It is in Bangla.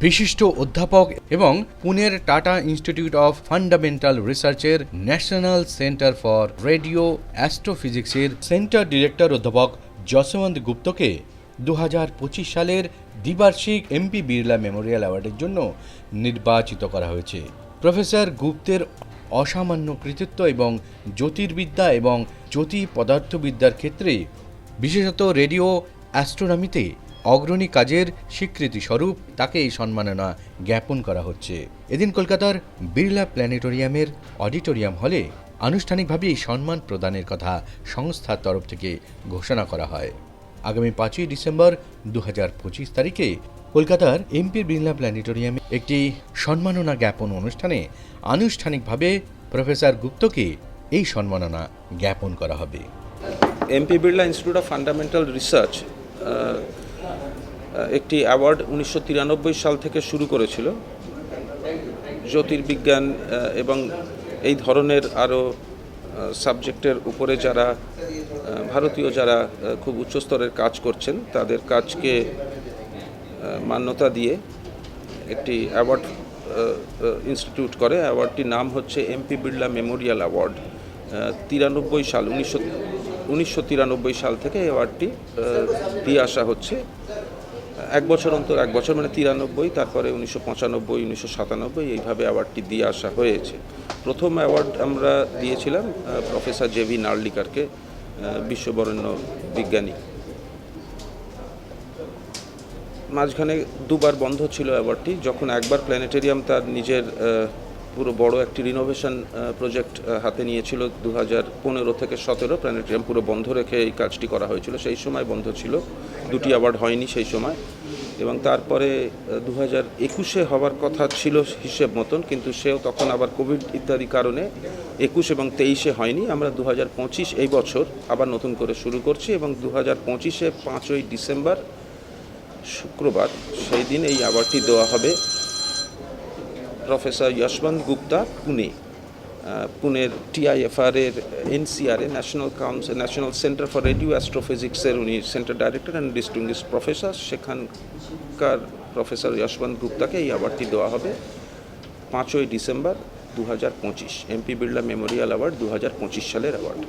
বিশিষ্ট অধ্যাপক এবং পুনের টাটা ইনস্টিটিউট অফ ফান্ডামেন্টাল রিসার্চের ন্যাশনাল সেন্টার ফর রেডিও অ্যাস্ট্রোফিজিক্সের সেন্টার ডিরেক্টর অধ্যাপক যশবন্ত গুপ্তকে দু সালের দ্বিবার্ষিক এমপি বিড়লা মেমোরিয়াল অ্যাওয়ার্ডের জন্য নির্বাচিত করা হয়েছে। প্রফেসর গুপ্তের অসামান্য কৃতিত্ব এবং জ্যোতির্বিদ্যা এবং জ্যোতি পদার্থবিদ্যার ক্ষেত্রে বিশেষত রেডিও অ্যাস্ট্রোনমিতে অগ্রণী কাজের স্বীকৃতি স্বরূপ তাকে এই সম্মাননা জ্ঞাপন করা হচ্ছে। এদিন কলকাতার বিড়লা প্ল্যানেটোরিয়ামের অডিটোরিয়াম হলে আনুষ্ঠানিকভাবে এই সম্মান প্রদানের কথা সংস্থার তরফ থেকে ঘোষণা করা হয়। আগামী পাঁচই ডিসেম্বর দু তারিখে কলকাতার এমপি বিড়লা প্ল্যানেটোরিয়ামে একটি সম্মাননা জ্ঞাপন অনুষ্ঠানে আনুষ্ঠানিকভাবে প্রফেসর গুপ্তকে এই সম্মাননা জ্ঞাপন করা হবে। MP Birla institute of fundamental research একটি অ্যাওয়ার্ড উনিশশো তিরানব্বই সাল থেকে শুরু করেছিল। জ্যোতির্বিজ্ঞান এবং এই ধরনের আরও সাবজেক্টের উপরে যারা ভারতীয় যারা খুব উচ্চস্তরের কাজ করছেন, তাদের কাজকে মান্যতা দিয়ে একটি অ্যাওয়ার্ড ইনস্টিটিউট করে। অ্যাওয়ার্ডটির নাম হচ্ছে এমপি বিড়লা মেমোরিয়াল অ্যাওয়ার্ড। তিরানব্বই সাল, উনিশশো উনিশশো সাল থেকে অ্যাওয়ার্ডটি দিয়ে আসা হচ্ছে। এক বছর অন্তর, এক বছর মানে তিরানব্বই, তারপরে উনিশশো পঁচানব্বই, উনিশশো সাতানব্বই, এইভাবে অ্যাওয়ার্ডটি দিয়ে আসা হয়েছে। প্রথম অ্যাওয়ার্ড আমরা দিয়েছিলাম প্রফেসর জেভি নার্লিকারকে বিশ্ববরণ্য বিজ্ঞানী। মাঝখানে দুবার বন্ধ ছিল অ্যাওয়ার্ডটি যখন একবার প্ল্যানেটেরিয়াম তার নিজের পুরো বড় একটি রিনোভেশন প্রজেক্ট হাতে নিয়েছিল দু হাজার পনেরো থেকে সতেরো। প্ল্যানেটেরিয়াম পুরো বন্ধ রেখে এই কাজটি করা হয়েছিল। সেই সময় বন্ধ ছিল। দুটি অ্যাওয়ার্ড হয়নি সেই সময়। এবং তারপরে দু হাজার একুশে হওয়ার কথা ছিল হিসেব মতন, কিন্তু সেও তখন আবার কোভিড ইত্যাদি কারণে একুশ এবং তেইশে হয়নি। আমরা দু হাজার পঁচিশ এই বছর আবার নতুন করে শুরু করছি এবং দু হাজার পঁচিশে পাঁচই ডিসেম্বর, শুক্রবার সেই দিন এই অ্যাওয়ার্ডটি দেওয়া হবে। প্রফেসর যশবন্ত গুপ্তা, পুনে। পুনের টিআইএফআর এর NCR A national council national centre for radio অ্যাস্ট্রোফিজিক্সের উনি centre director and distinguish professor সেখানকার প্রফেসর যশবন্ত গুপ্তাকে এই অ্যাওয়ার্ডটি দেওয়া হবে পাঁচই ডিসেম্বর দু হাজার পঁচিশ। এমপি বিড়লা মেমোরিয়াল অ্যাওয়ার্ড দু হাজার পঁচিশ সালের অ্যাওয়ার্ড